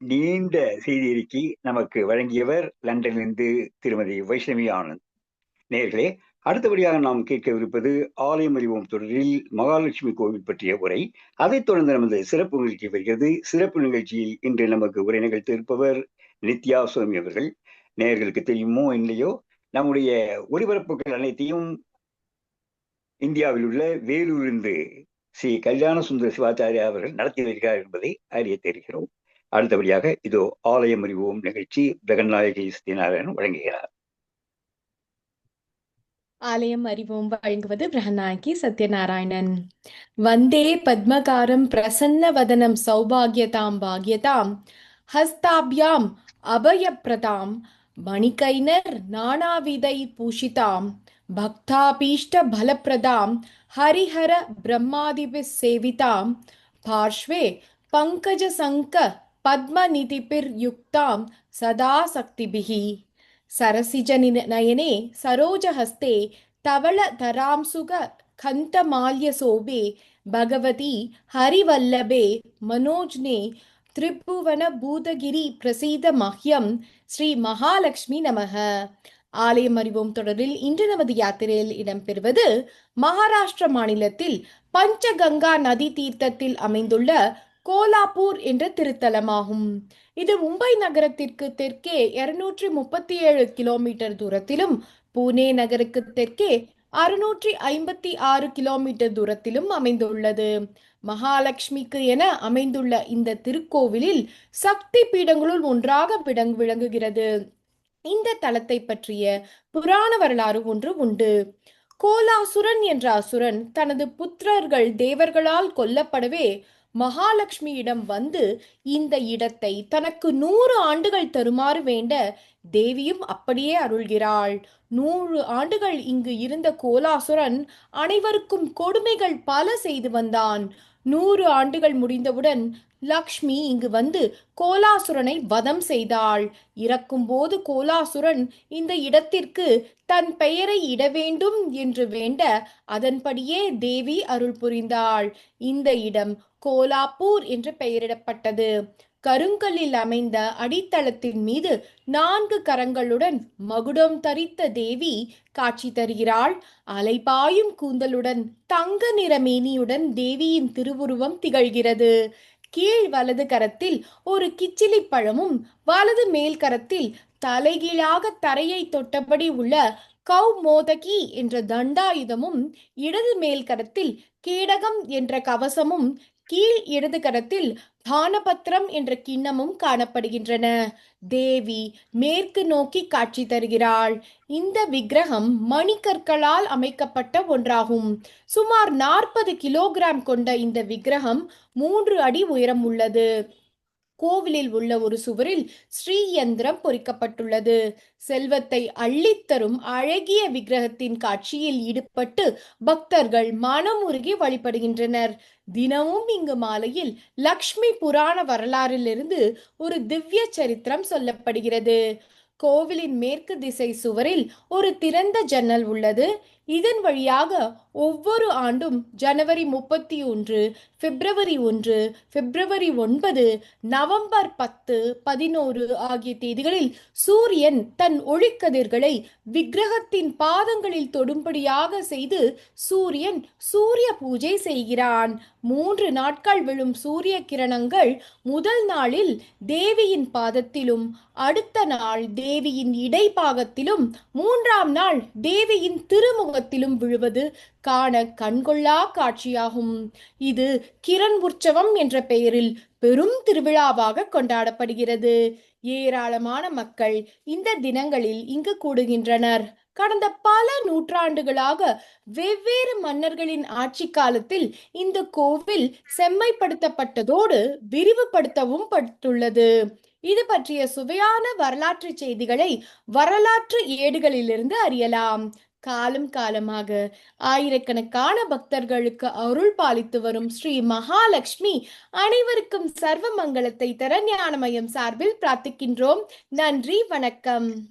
நீண்ட செய்தி அறிக்கை நமக்கு வழங்கியவர் லண்டனிலிருந்து திருமதி வைஷ்ணவி ஆனந்த். நேர்களே அடுத்தபடியாக நாம் கேட்கவிருப்பது ஆலயம் அறிவோம் தொடரில் மகாலட்சுமி கோவில் பற்றிய உரை. அதைத் தொடர்ந்து நமது சிறப்பு நிகழ்ச்சி வருகிறது. சிறப்பு நிகழ்ச்சியில் இன்று நமக்கு உரை நிகழ்த்த இருப்பவர் நித்யா சுவாமி அவர்கள். நேர்களுக்கு தெரியுமோ இல்லையோ நம்முடைய ஒலிபரப்புகள் அனைத்தையும் இந்தியாவில் உள்ள வேலூரிலிருந்து ஸ்ரீ கல்யாண சுந்தர சிவாச்சாரியா அவர்கள் நடத்தி வருகிறார் என்பதை அறிய தெரிகிறோம். அடுத்தபடியாக இதோ ஆலயம் அறிவோம் நிகழ்ச்சி ஜெகநாயகி சத்யநாராயணன் வழங்குகிறார். ஆலயம் அறிவோம் வழங்குவது பிரகநாயகி சத்யநாராயணன். வந்தே பத்மகாரம் பிரசன்ன வதனம் சௌபாகியதாம் பாகியதாம். ஹஸ்தாபியாம் அபயப்பிரதாம் மணிகைனர் நானாவிதை பூஷிதாம். பக்தாபீஷ்ட பலப்பிரதாம் ஹரிஹர பிரம்மாதிபி சேவிதாம். பார்ஷ்வே பங்கஜ சங்க பத்மநிதிபிர் யுக்தாம் சதா சக்திபிகி சரசிஜ நயனே சரோஜஹஸ்தே தவள தராம்சுக கந்தமால்ய சோபே பகவதி ஹரிவல்லபே மனோஜ்னே திரிபுவன பூதகிரி பிரசீத மஹ்யம் ஸ்ரீ மகாலட்சுமி நமக. ஆலயம் அறிவோம் தொடரில் இன்று நமது யாத்திரையில் இடம்பெறுவது மகாராஷ்டிர மாநிலத்தில் பஞ்சகங்கா நதி தீர்த்தத்தில் அமைந்துள்ள கோலாப்பூர் என்ற திருத்தலமாகும். இது மும்பை நகரத்திற்கு தெற்கே இருநூற்றி முப்பத்தி ஏழு கிலோமீட்டர் தூரத்திலும் பூனே நகருக்கு தெற்கே அறுநூற்றி ஐம்பத்தி ஆறு கிலோமீட்டர் தூரத்திலும் அமைந்துள்ளது. மகாலட்சுமிக்கு என அமைந்துள்ள இந்த திருக்கோவிலில் சக்தி பீடங்களுள் ஒன்றாக விளங்குகிறது. இந்த தலத்தை பற்றிய புராண வரலாறு ஒன்று உண்டு. கோலாசுரன் என்ற அசுரன் தனது புத்திரர்கள் தேவர்களால் கொல்லப்படவே மகாலட்சுமியிடம் வந்து இந்த இடத்தை தனக்கு நூறு ஆண்டுகள் தருமாறு வேண்ட தேவியும் அப்படியே அருள்கிறாள். நூறு ஆண்டுகள் இங்கு இருந்த கோலாசுரன் அனைவருக்கும் கொடுமைகள் பல செய்து வந்தான். நூறு ஆண்டுகள் முடிந்தவுடன் லக்ஷ்மி இங்கு வந்து கோலாசுரனை வதம் செய்தாள். இறக்கும்போது கோலாசுரன் இந்த இடத்திற்கு தன் பெயரை இட வேண்டும் என்று வேண்ட அதன்படியே தேவி அருள் புரிந்தாள். இந்த இடம் கோலாப்பூர் என்று பெயரிடப்பட்டது. கருங்கல்லில் அமைந்த அடித்தளத்தின் மீது நான்கு கரங்களுடன் மகுடம் தரித்த தேவி காட்சி தருகிறாள். அலைபாயும் கூந்தலுடன் தங்க நிற மேனியுடன் தேவியின் திருவுருவம் திகழ்கிறது. கீழ் வலது கரத்தில் ஒரு கிச்சிலி பழமும் வலது மேல் கரத்தில் தலைகீழாக தரையை தொட்டபடி உள்ள கௌ மோதகி என்ற தண்டாயுதமும் இடது மேல் கரத்தில் கேடகம் என்ற கவசமும் கீழ் இடது கரத்தில் தானபத்திரம் என்ற கிண்ணமும் காணப்படுகின்றன. தேவி மேற்கு நோக்கி காட்சி தருகிறாள். இந்த விக்கிரகம் மணிக்கற்களால் அமைக்கப்பட்ட ஒன்றாகும். சுமார் நாற்பது கிலோகிராம் கொண்ட இந்த விக்கிரகம் மூன்று அடி உயரம் உள்ளது. கோவிலில் உள்ள ஒரு சுவரில் ஸ்ரீயந்திரம் பொறிக்கப்பட்டுள்ளது. செல்வத்தை அள்ளித்தரும் அழகிய விக்கிரகத்தின் காட்சியில் ஈடுபட்டு பக்தர்கள் மனமுருகி வழிபடுகின்றனர். தினமும் இங்கு மாலையில் லக்ஷ்மி புராண வரலாறிலிருந்து ஒரு திவ்ய சரித்திரம் சொல்லப்படுகிறது. கோவிலின் மேற்கு திசை சுவரில் ஒரு திறந்த ஜன்னல் உள்ளது. இதன் வழியாக ஒவ்வொரு ஆண்டும் ஜனவரி முப்பத்தி ஒன்று பிப்ரவரி ஒன்று பிப்ரவரி ஒன்பது நவம்பர் பத்து பதினோரு ஆகிய தேதிகளில் சூரியன் தன் ஒளிக்கதிர்களை விக்கிரகத்தின் பாதங்களில் தொடும்படியாக செய்து சூரியன் சூரிய பூஜை செய்கிறான். மூன்று நாட்கள் விழும் சூரிய கிரணங்கள் முதல் நாளில் தேவியின் பாதத்திலும் அடுத்த நாள் தேவியின் இடைப்பாகத்திலும் மூன்றாம் நாள் தேவியின் திருமுகத்திலும் விழுவது காண கண்கொள்ளா காட்சியாகும். இது கிரண் உற்சவம் என்ற பெயரில் பெரும் திருவிழாவாக கொண்டாடப்படுகிறது. ஏராளமான மக்கள் இந்த தினங்களில் இங்கு கூடுகின்றனர். கடந்த பல நூற்றாண்டுகளாக வெவ்வேறு மன்னர்களின் ஆட்சி காலத்தில் இந்த கோவில் செம்மைப்படுத்தப்பட்டதோடு விரிவுபடுத்தவும் பட்டுள்ளது. இது பற்றிய சுவையான வரலாற்று செய்திகளை வரலாற்று ஏடுகளிலிருந்து அறியலாம். காலம் காலமாக ஆயிரக்கணக்கான பக்தர்களுக்கு அருள் பாலித்து வரும் ஸ்ரீ மகாலட்சுமி அனைவருக்கும் சர்வ மங்களத்தை தர ஞானமயம் சார்பில் பிரார்த்திக்கின்றோம். நன்றி வணக்கம்.